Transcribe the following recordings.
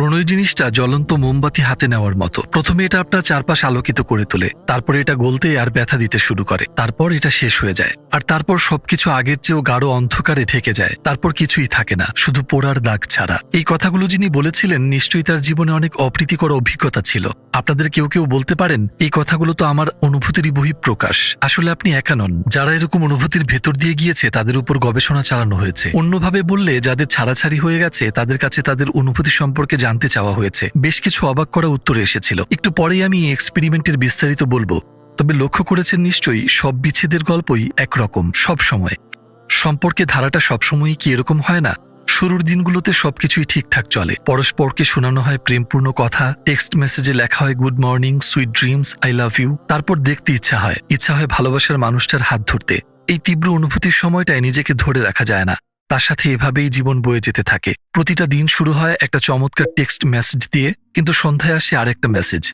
প্রণয় জিনিসটা জ্বলন্ত মোমবাতি হাতে নেওয়ার মতো। প্রথমে এটা আপনার চারপাশ আলোকিত করে তোলে, তারপরে এটা গলতে আর ব্যথা দিতে শুরু করে। তারপর এটা শেষ হয়ে যায়। আর তারপর সবকিছু আগের চেয়েও গাঢ় অন্ধকারে ঢেকে যায়। তারপর কিছুই থাকে না, শুধু পোড়ার দাগ ছাড়া। এই কথাগুলো যিনি বলেছিলেন, নিশ্চয়ই তার জীবনে অনেক অপ্রীতিকর অভিজ্ঞতা ছিল। আপনাদের কেউ কেউ বলতে পারেন, এই কথাগুলো তো আমার অনুভূতিরই বহিঃপ্রকাশ। আসলে আপনি একা নন। যারা এরকম অনুভূতির ভেতর দিয়ে গিয়েছে, তাদের উপর গবেষণা চালানো হয়েছে। অন্যভাবে বললে, যাদের ছাড়াছাড়ি হয়ে গেছে, তাদের কাছে তাদের অনুভূতি সম্পর্কে জানতে চাওয়া হয়েছে। বেশ কিছু অবাক করা উত্তর এসেছিল। একটু পরেই আমি এই এক্সপেরিমেন্টের বিস্তারিত বলব। তবে লক্ষ্য করেছেন নিশ্চয়ই, সব বিচ্ছেদের গল্পই একরকম, সব সময়। সম্পর্কে ধারাটা সবসময়ই কি এরকম হয় না? শুরুর দিনগুলোতে সবকিছুই ঠিকঠাক চলে। পরস্পরকে শোনানো হয় প্রেমপূর্ণ কথা টেক্সট মেসেজে লেখা হয় good morning sweet dreams I love you তারপর দেখতে ইচ্ছা হয়। ইচ্ছা হয় ভালোবাসার মানুষটার হাত ধরতে। এই তীব্র অনুভূতির সময়টায় নিজেকে ধরে রাখা যায় না। তার সাথে এভাবেই জীবন বয়ে যেতে থাকে। প্রতিটা দিন শুরু হয় একটা চমৎকার টেক্সট মেসেজ দিয়ে, কিন্তু সন্ধ্যায় আসে আরেকটা মেসেজ।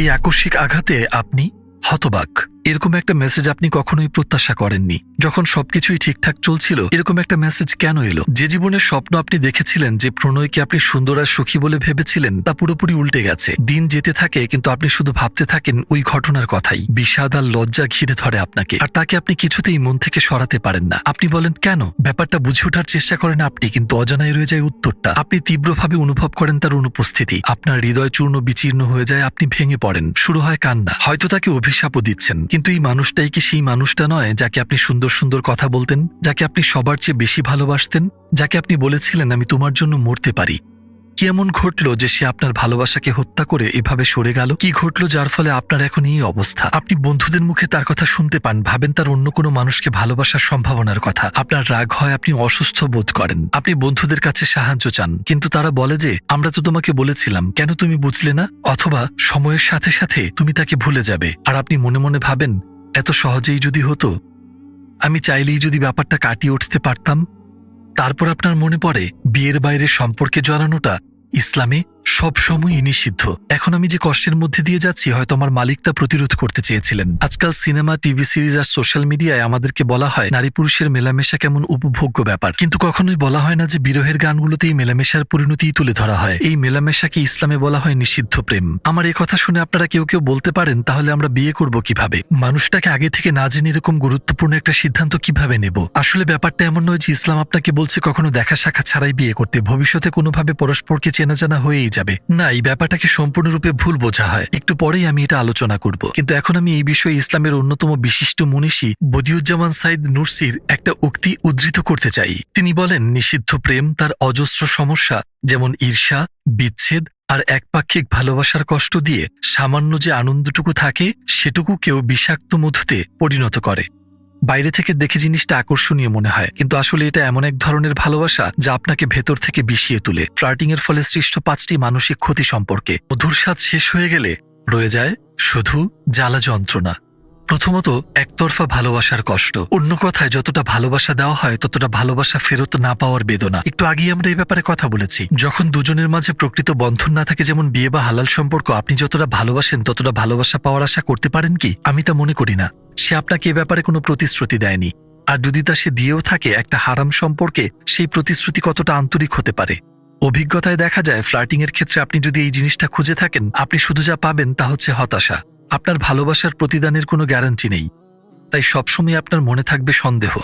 এই আকস্মিক আঘাতে আপনি হতবাক। এরকম একটা মেসেজ আপনি কখনোই প্রত্যাশা করেননি। যখন সবকিছুই ঠিকঠাক চলছিল, এরকম একটা মেসেজ কেন এলো? যে জীবনের স্বপ্ন আপনি দেখেছিলেন যে প্রণয়কে আপনি সুন্দর আর সুখী বলে ভেবেছিলেন, তা পুরোপুরি উল্টে গেছে। দিন যেতে থাকে, কিন্তু আপনি শুধু ভাবতে থাকেন ওই ঘটনার কথাই। বিষাদ আর লজ্জা ঘিরে ধরে আপনাকে। আর তাকে আপনি কিছুতেই মন থেকে সরাতে পারেন না। আপনি বলেন, কেন? ব্যাপারটা বুঝে ওঠার চেষ্টা করেন আপনি, কিন্তু অজানায় রয়ে যায় উত্তরটা। আপনি তীব্রভাবে অনুভব করেন তার অনুপস্থিতি। আপনার হৃদয় চূর্ণ বিচীর্ণ হয়ে যায়, আপনি ভেঙে পড়েন। শুরু হয় কান্না। হয়তো তাকে অভিশাপও দিচ্ছেন। কিন্তু এই মানুষটাই কি সেই মানুষটা নয় যাকে আপনি সুন্দর সুন্দর কথা বলতেন, যাকে আপনি সবার চেয়ে বেশি ভালোবাসতেন, যাকে আপনি বলেছিলেন, আমি তোমার জন্য মরতে পারি কি এমন ঘটলো যে সে আপনার ভালোবাসাকে হত্যা করে এভাবে সরে গেল? কি ঘটলো যার ফলে আপনার এখন এই অবস্থা? আপনি বন্ধুদের মুখে তার কথা শুনতে পান, ভাবেন তার অন্য কোনো মানুষকে ভালোবাসার সম্ভাবনার কথা। আপনার রাগ হয়, আপনি অসুস্থ বোধ করেন। আপনি বন্ধুদের কাছে সাহায্য চান। কিন্তু তারা বলে যে, আমরা তো তোমাকে বলেছিলাম। কেন তুমি বুঝলে না? অথবা সময়ের সাথে সাথে তুমি তাকে ভুলে যাবে। আর আপনি মনে মনে ভাবেন, এত সহজেই যদি হতো, আমি চাইলেই যদি ব্যাপারটা কাটিয়ে উঠতে পারতাম। তারপর আপনার মনে পড়ে, বিয়ের বাইরে সম্পর্কে জড়ানোটা ইসলামে সব সময়ই নিষিদ্ধ এখন আমি যে কষ্টের মধ্যে দিয়ে যাচ্ছি, হয়তো আমার মালিক তা প্রতিরোধ করতে চেয়েছিলেন। আজকাল সিনেমা, টিভি সিরিজ আর সোশ্যাল মিডিয়ায় আমাদেরকে বলা হয় নারী পুরুষের মেলামেশা কেমন উপভোগ্য ব্যাপার। কিন্তু কখনোই বলা হয় না যে বিরহের গানগুলোতেই মেলামেশার পরিণতিই তুলে ধরা হয়। এই মেলামেশাকে ইসলামে বলা হয় নিষিদ্ধ প্রেম। আমার এই কথা শুনে আপনারা কেউ কেউ বলতে পারেন, তাহলে আমরা বিয়ে করব কীভাবে? মানুষটাকে আগে থেকে না জেনে এরকম গুরুত্বপূর্ণ একটা সিদ্ধান্ত কীভাবে নেব? আসলে ব্যাপারটা এমন নয় যে ইসলাম আপনাকে বলছে কখনো দেখা শাখা ছাড়াই বিয়ে করতে। ভবিষ্যতে কোনোভাবে পরস্পরকে চেনা জানা হয়েই যাবে। না, এই ব্যাপারটাকে সম্পূর্ণরূপে ভুল বোঝা হয়। একটু পরেই আমি এটা আলোচনা করব। কিন্তু এখন আমি এই বিষয়ে ইসলামের অন্যতম বিশিষ্ট মনীষী বদিউজ্জামান সাইদ নুরসির একটা উক্তি উদ্ধৃত করতে চাই। তিনি বলেন, নিষিদ্ধ প্রেম তার অজস্র সমস্যা, যেমন ঈর্ষা, বিচ্ছেদ আর একপাক্ষিক ভালোবাসার কষ্ট দিয়ে সামান্য যে আনন্দটুকু থাকে, সেটুকু কেউ বিষাক্ত মধুতে পরিণত করে। বাইরে থেকে দেখে জিনিসটা আকর্ষণীয় মনে হয়। কিন্তু আসলে এটা এমন এক ধরনের ভালোবাসা যা আপনাকে ভেতর থেকে বিষিয়ে তুলে। ফ্লার্টিং এর ফলে সৃষ্ট পাঁচটি মানসিক ক্ষতি সম্পর্কে। মধুর স্বাদ শেষ হয়ে গেলে রয়ে যায় শুধু জ্বালা যন্ত্রণা। প্রথমত, একতরফা ভালোবাসার কষ্ট। অন্য কথায়, যতটা ভালোবাসা দেওয়া হয়, ততটা ভালোবাসা ফেরত না পাওয়ার বেদনা। একটু আগেই আমরা এই ব্যাপারে কথা বলেছি। যখন দুজনের মাঝে প্রকৃত বন্ধন না থাকে, যেমন বিয়ে বা হালাল সম্পর্ক, আপনি যতটা ভালোবাসেন, ততটা ভালোবাসা পাওয়ার আশা করতে পারেন কি? আমি তা মনে করি না। সে আপনাকে এ ব্যাপারে কোনো প্রতিশ্রুতি দেয়নি। আর যদি তা সে দিয়েও থাকে, একটা হারাম সম্পর্কে, সেই প্রতিশ্রুতি কতটা আন্তরিক হতে পারে? অভিজ্ঞতায় দেখা যায় ফ্লার্টিং এর ক্ষেত্রে আপনি যদি এই জিনিসটা খুঁজে থাকেন, আপনি শুধু যা পাবেন তা হচ্ছে হতাশা। আপনার ভালোবাসার প্রতিদানের কোনো গ্যারান্টি নেই। তাই সবসময় আপনার মনে থাকবে সন্দেহ।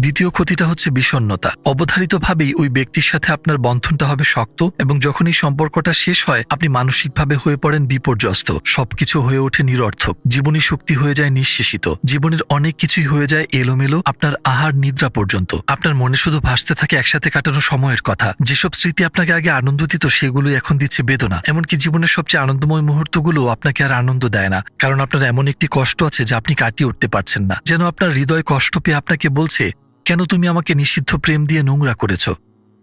দ্বিতীয় ক্ষতিটা হচ্ছে বিষণ্নতা অবধারিতভাবেই ওই ব্যক্তির সাথে আপনার বন্ধনটা হবে শক্ত এবং যখন এই সম্পর্কটা শেষ হয়, আপনি মানসিকভাবে হয়ে পড়েন বিপর্যস্ত। সবকিছু হয়ে ওঠে নিরর্থক। জীবনী শক্তি হয়ে যায় নিঃশেষিত। জীবনের অনেক কিছুই হয়ে যায় এলোমেলো আপনার আহার নিদ্রা পর্যন্ত। আপনার মনে শুধু ভাসতে থাকে একসাথে কাটানো সময়ের কথা। যেসব স্মৃতি আপনাকে আগে আনন্দ দিত সেগুলো এখন দিচ্ছে বেদনা। এমনকি জীবনের সবচেয়ে আনন্দময় মুহূর্তগুলো আপনাকে আর আনন্দ দেয় না। কারণ আপনার এমন একটি কষ্ট আছে যা আপনি কাটিয়ে উঠতে পারছেন না। যেন আপনার হৃদয় কষ্ট পেয়ে আপনাকে বলছে কেন তুমি আমাকে নিষিদ্ধ প্রেম দিয়ে নোংরা করেছ?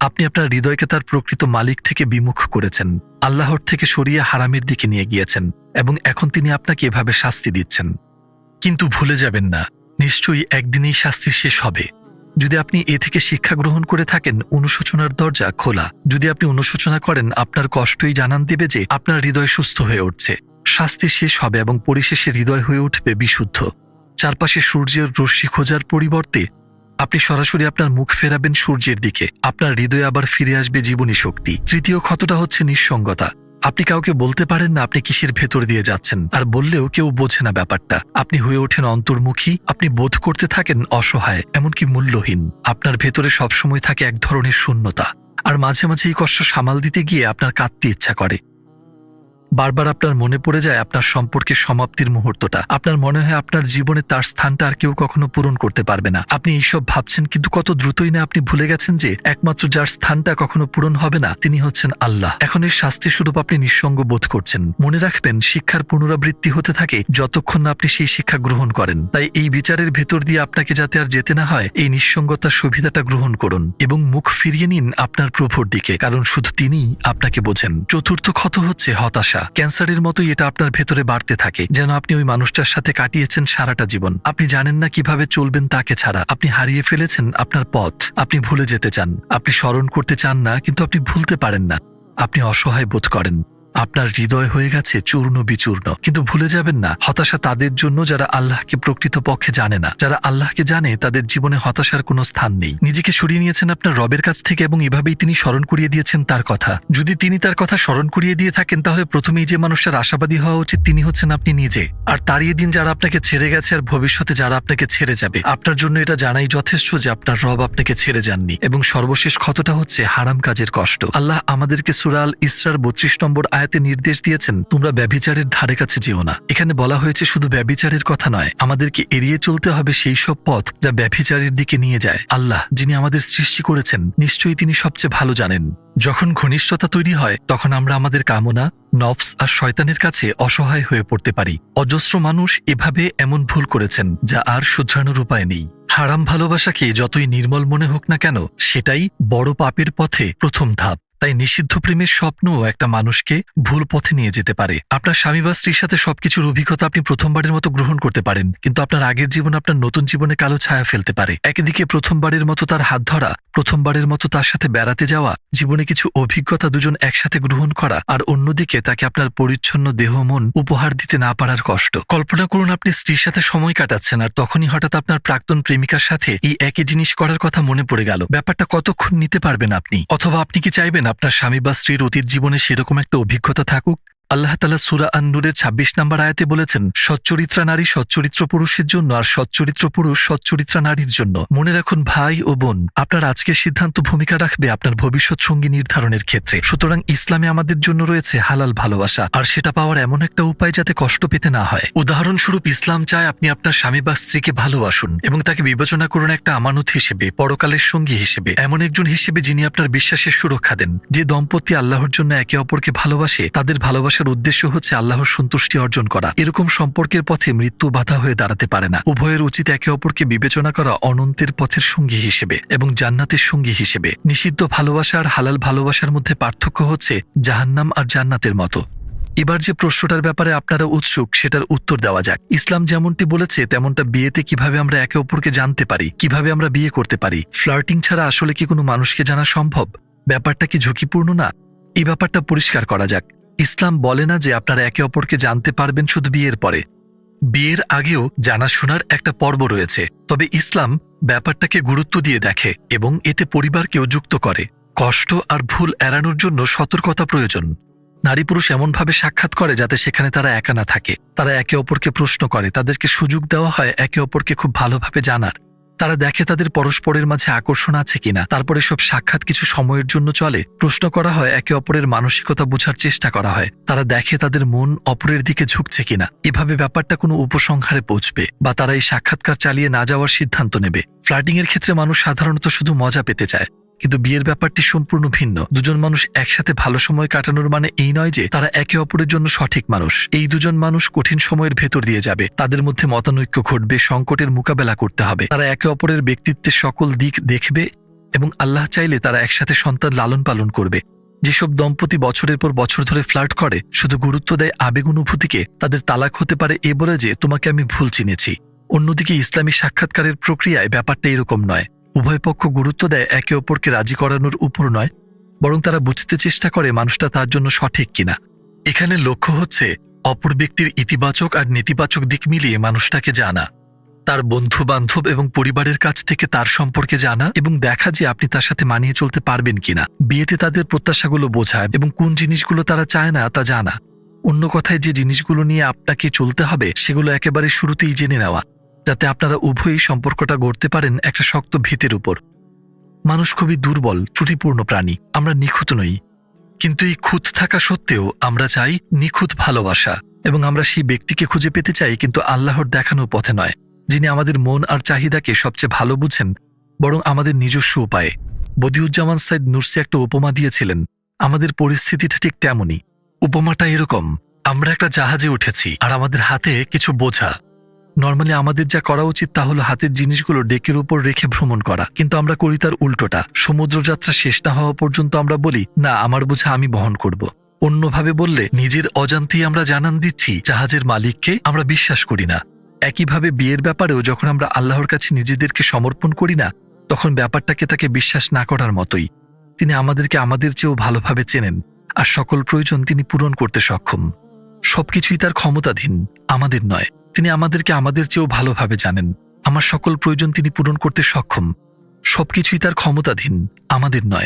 আপনি আপনার হৃদয়কে তার প্রকৃত মালিক থেকে বিমুখ করেছেন, আল্লাহর থেকে সরিয়ে হারামের দিকে নিয়ে গিয়েছেন, এবং এখন তিনি আপনাকে এভাবে শাস্তি দিচ্ছেন। কিন্তু ভুলে যাবেন না, নিশ্চয়ই একদিনেই শাস্তি শেষ হবে। যদি আপনি এ থেকে শিক্ষা গ্রহণ করে থাকেন, অনুশোচনার দরজা খোলা। যদি আপনি অনুশোচনা করেন, আপনার কষ্টই জানান দেবে যে আপনার হৃদয় সুস্থ হয়ে উঠছে। শাস্তি শেষ হবে এবং পরিশেষে হৃদয় হয়ে উঠবে বিশুদ্ধ। চারপাশে সূর্যের রশ্মি খোঁজার পরিবর্তে আপনি সরাসরি আপনার মুখ ফেরাবেন সূর্যের দিকে। আপনার হৃদয়ে আবার ফিরে আসবে জীবনী শক্তি। তৃতীয় ক্ষতটা হচ্ছে নিঃসঙ্গতা। আপনি কাউকে বলতে পারেন না আপনি কিসের ভেতর দিয়ে যাচ্ছেন। আর বললেও কেউ বোঝে না ব্যাপারটা। আপনি হয়ে ওঠেন অন্তর্মুখী। আপনি বোধ করতে থাকেন অসহায়, এমনকি মূল্যহীন। আপনার ভেতরে সবসময় থাকে এক ধরনের শূন্যতা। আর মাঝে মাঝে এই কষ্ট সামাল দিতে গিয়ে আপনার কাঁদতে ইচ্ছা করে। বারবার আপনার মনে পড়ে যায় আপনার সম্পর্কের সমাপ্তির মুহূর্তটা। আপনার মনে হয় আপনার জীবনে তার স্থানটা আর কেউ কখনো পূরণ করতে পারবে না। আপনি এইসব ভাবছেন কিন্তু কত দ্রুতই না আপনি ভুলে গেছেন যে একমাত্র যার স্থানটা কখনো পূরণ হবে না, তিনি হচ্ছেন আল্লাহ। এখন এর শাস্তি স্বরূপ আপনি নিঃসঙ্গ বোধ করছেন। মনে রাখবেন, শিক্ষার পুনরাবৃত্তি হতে থাকে যতক্ষণ না আপনি সেই শিক্ষা গ্রহণ করেন। তাই এই বিচারের ভেতর দিয়ে আপনাকে যাতে আর যেতে না হয়, এই নিঃসঙ্গতার সুবিধাটা গ্রহণ করুন এবং মুখ ফিরিয়ে নিন আপনার প্রভুর দিকে, কারণ শুধু তিনিই আপনাকে বোঝেন। চতুর্থ ক্ষত হচ্ছে হতাশা। ক্যান্সারের মতোই এটা আপনার ভেতরে বাড়তে থাকে, যেন আপনি ওই মানুষটার সাথে কাটিয়েছেন সারাটা জীবন। আপনি জানেন না কীভাবে চলবেন তাকে ছাড়া। আপনি হারিয়ে ফেলেছেন আপনার পথ। আপনি ভুলে যেতে চান। আপনি স্মরণ করতে চান না, কিন্তু আপনি ভুলতে পারেন না। আপনি অসহায় বোধ করেন। আপনার হৃদয় হয়ে গেছে চূর্ণ বিচূর্ণ। কিন্তু ভুলে যাবেন না, হতাশা তাদের জন্য যারা আল্লাহকে প্রকৃত পক্ষে জানে না। যারা আল্লাহকে জানে, তাদের জীবনে হতাশার কোনো স্থান নেই। নিজেকে সরিয়ে নিয়েছেন আপনার রবের কাছ থেকে এবং এভাবেই তিনি স্মরণ করিয়ে দিয়েছেন তার কথা। যদি তিনি তার কথা স্মরণ করিয়ে দিয়ে থাকেন, তাহলে প্রথমেই যে মানুষটার আশাবাদী হওয়া উচিত, তিনি হচ্ছেন আপনি নিজে। আর তারই দিন যারা আপনাকে ছেড়ে গেছে আর ভবিষ্যতে যারা আপনাকে ছেড়ে যাবে, আপনার জন্য এটা জানাই যথেষ্ট যে আপনার রব আপনাকে ছেড়ে যাননি। এবং সর্বশেষ ক্ষতটা হচ্ছে হারাম কাজের কষ্ট। আল্লাহ আমাদেরকে সুরাল ইসরার বত্রিশ নম্বর আয়াতে নির্দেশ দিয়েছেন, তোমরা ব্যভিচারের ধারে কাছে যেও না। এখানে বলা হয়েছে শুধু ব্যভিচারের কথা নয়, আমাদেরকে এড়িয়ে চলতে হবে সেই সব পথ যা ব্যভিচারের দিকে নিয়ে যায়। আল্লাহ, যিনি আমাদের সৃষ্টি করেছেন, নিশ্চয়ই তিনি সবচেয়ে ভালো জানেন। যখন ঘনিষ্ঠতা তৈরি হয়, তখন আমরা আমাদের কামনা, নফস আর শয়তানের কাছে অসহায় হয়ে পড়তে পারি। অজস্র মানুষ এভাবে এমন ভুল করেছেন, যা আর শুধরানোর উপায় নেই। হারাম ভালোবাসাকে যতই নির্মল মনে হোক না কেন, সেটাই বড় পাপের পথে প্রথম ধাপ। তাই নিষিদ্ধ প্রেমের স্বপ্নও একটা মানুষকে ভুল পথে নিয়ে যেতে পারে। আপনার স্বামী বা স্ত্রীর সাথে সবকিছুর অভিজ্ঞতা আপনি প্রথমবারের মতো গ্রহণ করতে পারেন, কিন্তু আপনার আগের জীবন আপনার নতুন জীবনে কালো ছায়া ফেলতে পারে। একদিকে প্রথমবারের মতো তার হাত ধরা, প্রথমবারের মতো তার সাথে বেড়াতে যাওয়া, জীবনে কিছু অভিজ্ঞতা দুজন একসাথে গ্রহণ করা, আর অন্যদিকে তাকে আপনার পরিচ্ছন্ন দেহ, মন উপহার দিতে না পারার কষ্ট। কল্পনা করুন আপনি স্ত্রীর সাথে সময় কাটাচ্ছেন, আর তখনই হঠাৎ আপনার প্রাক্তন প্রেমিকার সাথে এই একই জিনিস করার কথা মনে পড়ে গেল। ব্যাপারটা কতক্ষণ নিতে পারবেন আপনি? অথবা আপনি কি চাইবেন আপনার স্বামী বা স্ত্রীর অতীত জীবনে সেরকম একটা অভিজ্ঞতা থাকুক? আল্লাহ তালা সুরা আন্নুরের ছাব্বিশ নম্বর আয়াতে বলেছেন, সচ্চরিত্রা নারী সচ্চরিত্র পুরুষের জন্য আর সচ্চরিত্র পুরুষ সচ্চরিত্রা নারীর জন্য। মনে রাখুন, ভাই ও বোন, আপনার আজকের সিদ্ধান্ত ভূমিকা রাখবে আপনার ভবিষ্যৎ সঙ্গী নির্ধারণের ক্ষেত্রে। সুতরাং ইসলামে আমাদের জন্য রয়েছে হালাল ভালোবাসা, আর সেটা পাওয়ার এমন একটা উপায় যাতে কষ্ট পেতে না হয়। উদাহরণস্বরূপ, ইসলাম চায় আপনি আপনার স্বামী বা স্ত্রীকে ভালোবাসুন এবং তাকে বিবেচনা করুন একটা আমানত হিসেবে, পরকালের সঙ্গী হিসেবে। এমন একজন হিসেবে যিনি আপনার বিশ্বাসের সুরক্ষা দেন, যে দম্পতি আল্লাহর জন্য একে অপরকে ভালোবাসে, তাদের ভালোবাসার উদ্দেশ্য হচ্ছে আল্লাহর সন্তুষ্টি অর্জন করা। এরকম সম্পর্কের পথে মৃত্যু বাধা হয়ে দাঁড়াতে পারে না। উভয়ের উচিত একে অপরকে বিবেচনা করা অনন্তের পথের সঙ্গী হিসেবে এবং জান্নাতের সঙ্গী হিসেবে। নিষিদ্ধ ভালোবাসা আর হালাল ভালোবাসার মধ্যে পার্থক্য হচ্ছে জাহান্নাম আর জান্নাতের মতো। এবার যে প্রশ্নটার ব্যাপারে আপনারা উৎসুক, সেটার উত্তর দেওয়া যাক। ইসলাম যেমনটি বলেছে, তেমনটা বিয়েতে কীভাবে আমরা একে অপরকে জানতে পারি, কীভাবে আমরা বিয়ে করতে পারি? ফ্লার্টিং ছাড়া আসলে কি কোনো মানুষকে জানা সম্ভব? ব্যাপারটা কি ঝুঁকিপূর্ণ না? এই ব্যাপারটা পরিষ্কার করা যাক। ইসলাম বলে না যে আপনারা একে অপরকে জানতে পারবেন শুধু বিয়ের পরে। বিয়ের আগেও জানাশোনার একটা পর্ব রয়েছে, তবে ইসলাম ব্যাপারটাকে গুরুত্ব দিয়ে দেখে এবং এতে পরিবারকেও যুক্ত করে। কষ্ট আর ভুল এড়ানোর জন্য সতর্কতা প্রয়োজন। নারী পুরুষ এমনভাবে সাক্ষাৎ করে যাতে সেখানে তারা একা না থাকে। তারা একে অপরকে প্রশ্ন করে, তাদেরকে সুযোগ দেওয়া হয় একে অপরকে খুব ভালোভাবে জানার। তারা দেখে তাদের পরস্পরের মাঝে আকর্ষণ আছে কিনা। তারপরে সব সাক্ষাৎ কিছু সময়ের জন্য চলে। প্রশ্ন করা হয়, একে অপরের মানসিকতা বোঝার চেষ্টা করা হয়। তারা দেখে তাদের মন অপরের দিকে ঝুঁকছে কিনা। এভাবে ব্যাপারটা কোনো উপসংহারে পৌঁছবে বা তারা এই সাক্ষাৎকার চালিয়ে না যাওয়ার সিদ্ধান্ত নেবে। ফ্লার্টিং এর ক্ষেত্রে মানুষ সাধারণত শুধু মজা পেতে চায়। কিন্তু বিয়ের ব্যাপারটি সম্পূর্ণ ভিন্ন। দুজন মানুষ একসাথে ভালো সময় কাটানোর মানে এই নয় যে তারা একে অপরের জন্য সঠিক মানুষ। এই দুজন মানুষ কঠিন সময়ের ভেতর দিয়ে যাবে। তাদের মধ্যে মতানৈক্য ঘটবে, সংকটের মোকাবেলা করতে হবে। তারা একে অপরের ব্যক্তিত্বের সকল দিক দেখবে এবং আল্লাহ চাইলে তারা একসাথে সন্তান লালন পালন করবে। যেসব দম্পতি বছরের পর বছর ধরে ফ্লার্ট করে, শুধু গুরুত্ব দেয় আবেগ অনুভূতিকে, তাদের তালাক হতে পারে এ বলে যে, তোমাকে আমি ভুল চিনেছি। অন্যদিকে ইসলামী সাক্ষাৎকারের প্রক্রিয়ায় ব্যাপারটা এরকম নয়। উভয় পক্ষ গুরুত্ব দেয় একে অপরকে রাজি করানোর উপর নয়, বরং তারা বুঝতে চেষ্টা করে মানুষটা তার জন্য সঠিক কিনা। এখানে লক্ষ্য হচ্ছে, অপর ব্যক্তির ইতিবাচক আর নেতিবাচক দিক মিলিয়ে মানুষটাকে জানা, তার বন্ধু বান্ধব এবং পরিবারের কাছ থেকে তার সম্পর্কে জানা এবং দেখা যে আপনি তার সাথে মানিয়ে চলতে পারবেন কিনা। বিয়েতে তাদের প্রত্যাশাগুলো বোঝায় এবং কোন জিনিসগুলো তারা চায় না তা জানা। অন্য কথায় যে জিনিসগুলো নিয়ে আপনাকে চলতে হবে, সেগুলো একেবারে শুরুতেই জেনে নেওয়া। যাতে আপনারা উভয়ই সম্পর্কটা গড়তে পারেন একটা শক্ত ভিতের উপর। মানুষ খুবই দুর্বল, ত্রুটিপূর্ণ প্রাণী, আমরা নিখুঁত নই। কিন্তু এই খুঁত থাকা সত্ত্বেও আমরা চাই নিখুঁত ভালোবাসা, এবং আমরা সেই ব্যক্তিকে খুঁজে পেতে চাই কিন্তু আল্লাহর দেখানো পথে নয়, যিনি আমাদের মন আর চাহিদাকে সবচেয়ে ভালো বুঝেন, বরং আমাদের নিজস্ব উপায়ে। বদিউজ্জামান সাইদ নুরসি একটা উপমা দিয়েছিলেন, আমাদের পরিস্থিতিটা ঠিক তেমনই। উপমাটা এরকম, আমরা একটা জাহাজে উঠেছি, আর আমাদের হাতে কিছু বোঝা। নর্মালি আমাদের যা করা উচিত তা হলো হাতের জিনিসগুলো ডেকের উপর রেখে ভ্রমণ করা। কিন্তু আমরা করি তার উল্টোটা। সমুদ্রযাত্রা শেষ না হওয়া পর্যন্ত আমরা বলি, না, আমার বোঝা আমি বহন করব। অন্যভাবে বললে, নিজের অজান্তেই আমরা জানান দিচ্ছি, জাহাজের মালিককে আমরা বিশ্বাস করি না। একইভাবে বিয়ের ব্যাপারেও যখন আমরা আল্লাহর কাছে নিজেদেরকে সমর্পণ করি না, তখন ব্যাপারটাকে তাকে বিশ্বাস না করার মতোই। তিনি আমাদেরকে আমাদের চেয়েও ভালোভাবে চেনেন, আর সকল প্রয়োজন তিনি পূরণ করতে সক্ষম। সবকিছুই তার ক্ষমতাধীন, আমাদের নয়। তিনি আমাদেরকে আমাদের চেয়েও ভালোভাবে জানেন। আমার সকল প্রয়োজন তিনি পূরণ করতে সক্ষম। সবকিছুই তার ক্ষমতাধীন, আমাদের নয়।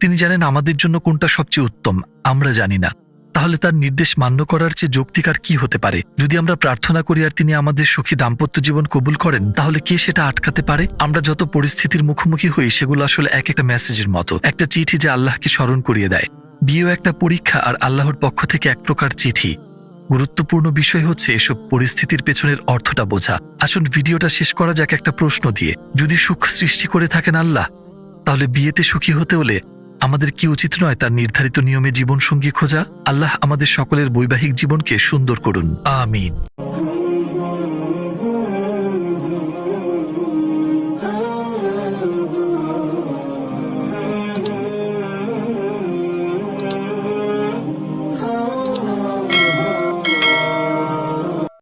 তিনি জানেন আমাদের জন্য কোনটা সবচেয়ে উত্তম, আমরা জানি না। তাহলে তার নির্দেশ মান্য করার চেয়ে যৌক্তিকার কি হতে পারে? যদি আমরা প্রার্থনা করি আর তিনি আমাদের সুখী দাম্পত্য জীবন কবুল করেন, তাহলে কে সেটা আটকাতে পারে? আমরা যত পরিস্থিতির মুখোমুখি হই, সেগুলো আসলে এক একটা মেসেজের মতো। একটা চিঠি যে আল্লাহকে স্মরণ করিয়ে দেয়। বিয়েও একটা পরীক্ষা আর আল্লাহর পক্ষ থেকে এক প্রকার চিঠি। গুরুত্বপূর্ণ বিষয় হচ্ছে এসব পরিস্থিতির পেছনের অর্থটা বোঝা। আসুন ভিডিওটা শেষ করা যাক একটা প্রশ্ন দিয়ে। যদি সুখ সৃষ্টি করে থাকেন আল্লাহ, তাহলে বিয়েতে সুখী হতে হলে আমাদের কি উচিত নয় তার নির্ধারিত নিয়মে জীবনসঙ্গী খোঁজা? আল্লাহ আমাদের সকলের বৈবাহিক জীবনকে সুন্দর করুন। আমিন।